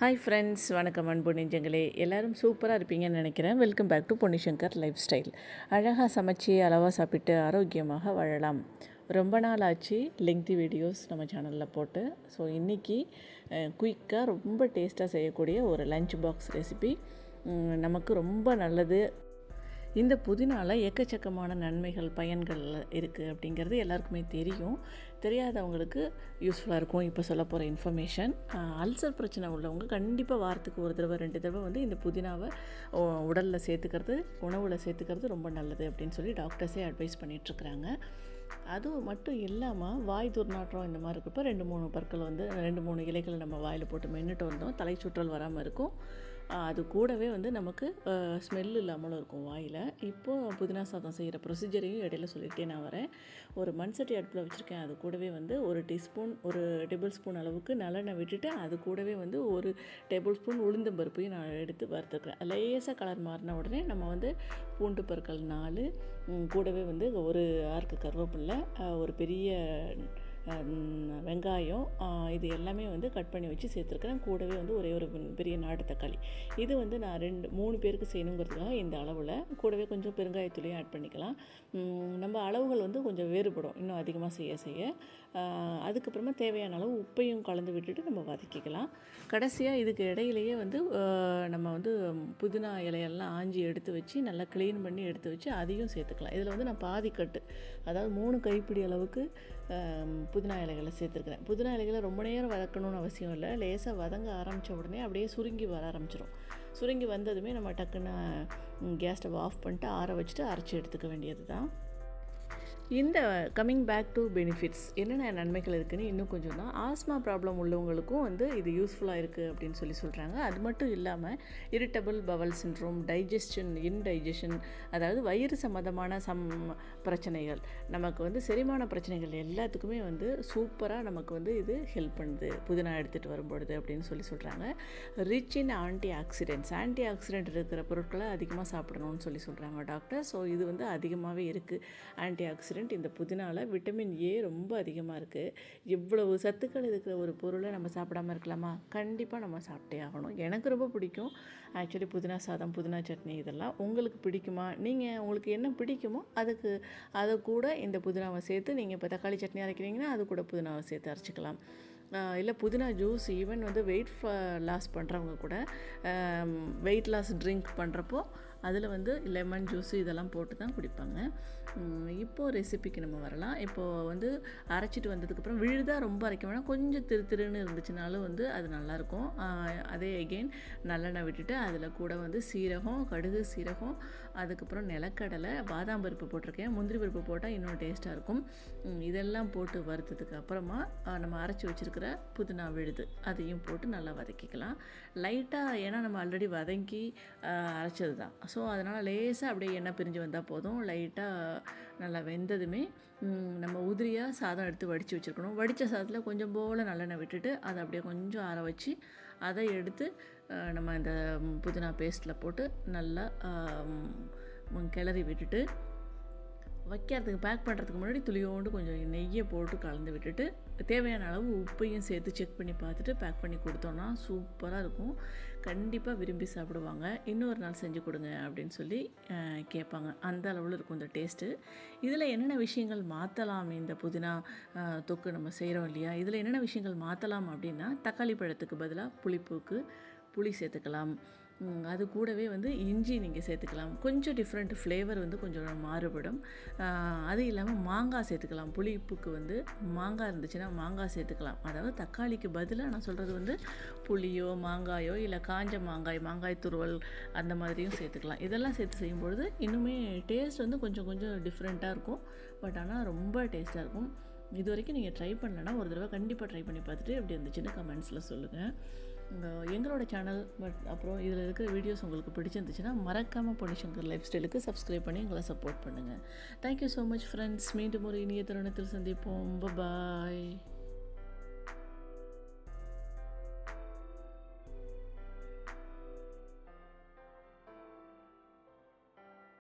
Hi friends வணக்கம் அன்பு நெஞ்சங்களே. எல்லோரும் சூப்பராக இருப்பீங்கன்னு நினைக்கிறேன். Welcome back to Ponnishankar lifestyle அழகாக சமைச்சு அளவாக சாப்பிட்டு ஆரோக்கியமாக வாழலாம். ரொம்ப நாள் ஆச்சு லெங்க்தி வீடியோஸ் நம்ம சேனலில் போட்டு. ஸோ இன்றைக்கி குயிக்காக ரொம்ப டேஸ்ட்டாக செய்யக்கூடிய ஒரு லஞ்ச் பாக்ஸ் ரெசிபி நமக்கு ரொம்ப நல்லது. இந்த புதினால எக்கச்சக்கமான நன்மைகள் பயன்கள் இருக்குது அப்படிங்கிறது எல்லாருக்குமே தெரியும். தெரியாதவங்களுக்கு யூஸ்ஃபுல்லாக இருக்கும். இப்போ சொல்ல போகிற இன்ஃபர்மேஷன் அல்சர் பிரச்சனை உள்ளவங்க கண்டிப்பாக வாரத்துக்கு ஒரு தடவை ரெண்டு தடவை வந்து இந்த புதினாவை உடலில் சேர்த்துக்கிறது உணவில் சேர்த்துக்கிறது ரொம்ப நல்லது அப்படின்னு சொல்லி டாக்டர்ஸே அட்வைஸ் பண்ணிகிட்ருக்குறாங்க அதுவும் மட்டும் இல்லாமல் வாய் துர்நாற்றம் இந்த மாதிரி இருக்கப்போ ரெண்டு மூணு பற்கள் வந்து ரெண்டு மூணு இலைகளை நம்ம வாயில் போட்டு மென்னுட்டு வந்தோம். தலை சுற்றல் வராமல் இருக்கும். அது கூடவே வந்து நமக்கு ஸ்மெல் இல்லாமலும் இருக்கும் வாயில். இப்போது புதினா சாதம் செய்கிற ப்ரொசீஜரையும் இடையில சொல்லிகிட்டே நான் வரேன். ஒரு மண் சட்டி அடுப்பில் வச்சுருக்கேன். அது கூடவே வந்து ஒரு டீஸ்பூன் ஒரு டேபிள் ஸ்பூன் அளவுக்கு நல்லெண்ணெய் விட்டுட்டு அது கூடவே வந்து ஒரு டேபிள் ஸ்பூன் உளுந்தம் பருப்பையும் நான் எடுத்து வறுத்துக்கிறேன் லேசாக கலர் மாறின உடனே நம்ம வந்து பூண்டு பற்கள் நாலு கூடவே வந்து ஒரு ஆர்க்கு கருவேப்பில்லை ஒரு பெரிய வெங்காயம் இது எல்லாமே வந்து கட் பண்ணி வச்சு சேர்த்துருக்குறேன். கூடவே வந்து ஒரே ஒரு பெரிய நாட்டு தக்காளி. இது வந்து நான் ரெண்டு மூணு பேருக்கு செய்யணுங்கிறதுக்காக இந்த அளவில். கூடவே கொஞ்சம் பெருங்காயத்துலேயும் ஆட் பண்ணிக்கலாம். நம்ம அளவுகள் வந்து கொஞ்சம் வேறுபடும். இன்னும் அதிகமாக செய்ய செய்ய. அதுக்கப்புறமா தேவையான அளவு உப்பையும் கலந்து விட்டுட்டு நம்ம வதக்கிக்கலாம். கடைசியாக இதுக்கு இடையிலேயே வந்து நம்ம வந்து புதினா இலையெல்லாம் ஆஞ்சி எடுத்து வச்சு நல்லா க்ளீன் பண்ணி எடுத்து வச்சு அதையும் சேர்த்துக்கலாம். இதில் வந்து நான் பாதி கட்டு. அதாவது மூணு கைப்பிடி அளவுக்கு புதினா இலைகளை சேர்த்துருக்குறேன். புதினா இலைகளை ரொம்ப நேரம் வதக்கணும்னு அவசியம் இல்லை. லேசாக வதங்க ஆரம்பித்த உடனே அப்படியே சுருங்கி வர ஆரம்பிச்சிடும் சுருங்கி வந்ததுமே நம்ம டக்குன்னு கேஸ் ஸ்டவ் ஆஃப் பண்ணிட்டு ஆற வச்சுட்டு அரைச்சி எடுத்துக்க வேண்டியது தான் இந்த கம்மிங் பேக் டு பெனிஃபிட்ஸ் என்னென்ன நன்மைகள் இருக்குதுன்னு இன்னும் கொஞ்சம் தான் ஆஸ்மா ப்ராப்ளம் உள்ளவங்களுக்கும் வந்து இது யூஸ்ஃபுல்லாக இருக்குது அப்படின்னு சொல்லி சொல்கிறாங்க அது மட்டும் இல்லாமல் irritable bowel syndrome digestion indigestion அதாவது வயிறு சம்மந்தமான சம் பிரச்சனைகள் நமக்கு வந்து செரிமான பிரச்சனைகள் எல்லாத்துக்குமே வந்து சூப்பராக நமக்கு வந்து இது ஹெல்ப் பண்ணுது. புதினா எடுத்துகிட்டு வரும்பொழுது அப்படின்னு சொல்லி சொல்கிறாங்க rich in antioxidants antioxidant இருக்கிற பொருட்களை அதிகமாக சாப்பிடணும்னு சொல்லி சொல்கிறாங்க டாக்டர் ஸோ இது வந்து அதிகமாகவே இருக்குது ஆன்டி ஆக்சிடென்ட் இந்த புதினாவில் விட்டமின் ஏ ரொம்ப அதிகமாக இருக்குது இவ்வளவு சத்துக்கள் இருக்கிற ஒரு பொருளை நம்ம சாப்பிடாம இருக்கலாமா? கண்டிப்பாக நம்ம சாப்பிட்டே ஆகணும். எனக்கு ரொம்ப பிடிக்கும். ஆக்சுவலி புதினா சாதம் புதினா சட்னி இதெல்லாம் உங்களுக்கு பிடிக்குமா? நீங்கள் உங்களுக்கு என்ன பிடிக்குமோ அதுக்கு அதை கூட இந்த புதினாவை சேர்த்து நீங்கள் இப்போ தக்காளி சட்னி அரைக்கிறீங்கன்னா அது கூட புதினாவை சேர்த்து அரைச்சிக்கலாம். இல்லை புதினா ஜூஸ் ஈவன் வந்து வெயிட் லாஸ் பண்ணுறவங்க கூட வெயிட் லாஸ் ட்ரிங்க் பண்ணுறப்போ அதில் வந்து லெமன் ஜூஸு இதெல்லாம் போட்டு தான் குடிப்பாங்க. இப்போது ரெசிபிக்கு நம்ம வரலாம். இப்போது வந்து அரைச்சிட்டு வந்ததுக்கப்புறம் விழுதாக ரொம்ப அரைக்க வேணாம். கொஞ்சம் திரு திருன்னு இருந்துச்சுனாலும் வந்து அது நல்லாயிருக்கும். அதே எகெயின் நல்லெண்ணெய் விட்டுட்டு அதில் கூட வந்து சீரகம் கடுகு சீரகம் அதுக்கப்புறம் நிலக்கடலை பாதாம் பருப்பு போட்டிருக்கேன். முந்திரி பருப்பு போட்டால் இன்னும் டேஸ்ட்டாக இருக்கும். இதெல்லாம் போட்டு வறுத்ததுக்கு அப்புறமா நம்ம அரைச்சி வச்சுருக்கிற புதினா விழுது. அதையும் போட்டு நல்லா வதக்கிக்கலாம். லைட்டாக ஏன்னா நம்ம ஆல்ரெடி வதங்கி அரைச்சது தான். ஸோ அதனால் லேசாக அப்படியே எண்ணெய் பிரிஞ்சு வந்தால் போதும். லைட்டாக நல்லா வெந்ததுமே நம்ம உதிரியாக சாதம் எடுத்து வடித்து வச்சுருக்கணும். வடித்த சாதத்தில் கொஞ்சம் போல் நல்லெண்ணெய் விட்டுட்டு அதை அப்படியே கொஞ்சம் ஆற வச்சு அதை எடுத்து நம்ம இந்த புதினா பேஸ்ட்டில் போட்டு நல்லா கிளறி விட்டுட்டு வைக்கிறதுக்கு பேக் பண்ணுறதுக்கு முன்னாடி துளியோண்டு கொஞ்சம் நெய்யை போட்டு கலந்து விட்டுட்டு தேவையான அளவு உப்பையும் சேர்த்து செக் பண்ணி பார்த்துட்டு பேக் பண்ணி கொடுத்தோன்னா சூப்பராக இருக்கும். கண்டிப்பாக விரும்பி சாப்பிடுவாங்க. இன்னொரு நாள் செஞ்சு கொடுங்க அப்படின்னு சொல்லி கேட்பாங்க. அந்த அளவில் இருக்கும் இந்த டேஸ்ட்டு இதில் என்னென்ன விஷயங்கள் மாற்றலாம் இந்த புதினா தொக்கு நம்ம செய்கிறோம் இல்லையா? இதில் என்னென்ன விஷயங்கள் மாற்றலாம் அப்படின்னா தக்காளி பழத்துக்கு பதிலாக புளிப்புக்கு புளி சேர்த்துக்கலாம். அது கூடவே வந்து இஞ்சி நீங்கள் சேர்த்துக்கலாம். கொஞ்சம் டிஃப்ரெண்ட் ஃப்ளேவர் வந்து கொஞ்சம் மாறுபடும். அது இல்லாமல் மாங்காய் சேர்த்துக்கலாம். புளிப்புக்கு வந்து மாங்காய் இருந்துச்சுன்னா மாங்காய் சேர்த்துக்கலாம். அதாவது தக்காளிக்கு பதிலாக நான் சொல்கிறது வந்து புளியோ மாங்காயோ இல்லை காஞ்ச மாங்காய் மாங்காய் துருவல் அந்த மாதிரியும் சேர்த்துக்கலாம். இதெல்லாம் சேர்த்து செய்யும்பொழுது இன்னுமே டேஸ்ட் வந்து கொஞ்சம் கொஞ்சம் டிஃப்ரெண்ட்டாக இருக்கும். பட் ஆனால் ரொம்ப டேஸ்ட்டாக இருக்கும். இது வரைக்கும் நீங்கள் ட்ரை பண்ணலன்னா ஒரு தடவை கண்டிப்பாக ட்ரை பண்ணி பார்த்துட்டு எப்படி இருந்துச்சுன்னு கமெண்ட்ஸில் சொல்லுங்கள் எங்களோட சேனல் பட் அப்புறம் இதில் இருக்கிற வீடியோஸ் உங்களுக்கு பிடிச்சிருந்துச்சுன்னா மறக்காமல் பொன்னிசங்கர் லைஃப் ஸ்டைலுக்கு சப்ஸ்கிரைப் பண்ணி எங்களை சப்போர்ட் பண்ணுங்கள் தேங்க்யூ ஸோ மச் ஃப்ரெண்ட்ஸ் மீண்டும் ஒரு இனிய தருணத்தில் சந்திப்போம். பாய்